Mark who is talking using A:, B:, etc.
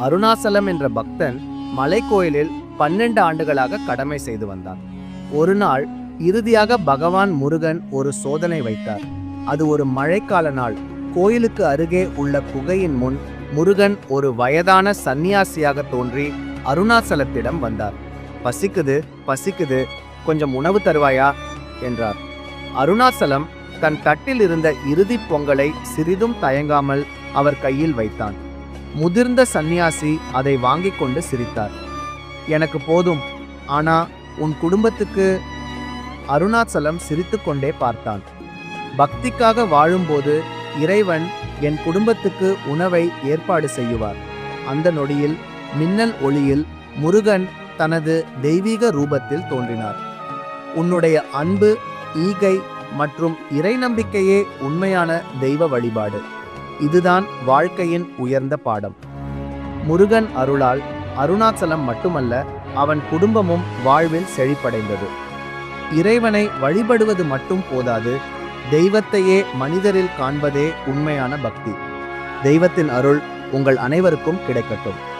A: அருணாசலம் என்ற பக்தன் மலைக்கோயிலில் பன்னெண்டு ஆண்டுகளாக கடமை செய்து வந்தான். ஒரு நாள் இறுதியாக பகவான் முருகன் ஒரு சோதனை வைத்தார். அது ஒரு மழைக்கால நாள். கோயிலுக்கு அருகே உள்ள குகையின் முன் முருகன் ஒரு வயதான சந்நியாசியாக தோன்றி அருணாசலத்திடம் வந்தார். பசிக்குது பசிக்குது. கொஞ்சம் உணவு தருவாயா? என்றார். அருணாசலம் தன் தட்டில் இருந்த இறுதிப் பொங்கலை சிறிதும் தயங்காமல் அவர் கையில் வைத்தான். முதிர்ந்த சந்நியாசி அதை வாங்கிக் கொண்டு சிரித்தார். எனக்கு போதும். ஆனா உன் குடும்பத்துக்கு அருணாச்சலம் சிரித்துக்கொண்டே பார்த்தான். பக்திக்காக வாழும்போது இறைவன் என் குடும்பத்துக்கு உணவை ஏற்பாடு செய்யுவார். அந்த நொடியில் மின்னல் ஒளியில் முருகன் தனது தெய்வீக ரூபத்தில் தோன்றினார். உன்னுடைய அன்பு ஈகை மற்றும் இறை நம்பிக்கையே உண்மையான தெய்வ வழிபாடு. இதுதான் வாழ்க்கையின் உயர்ந்த பாடம். முருகன் அருளால் அருணாச்சலம் மட்டுமல்ல அவன் குடும்பமும் வாழ்வில் செழிப்படைந்தது. இறைவனை வழிபடுவது மட்டும் போதாது தெய்வத்தையே மனிதரில் காண்பதே உண்மையான பக்தி. தெய்வத்தின் அருள் உங்கள் அனைவருக்கும் கிடைக்கட்டும்.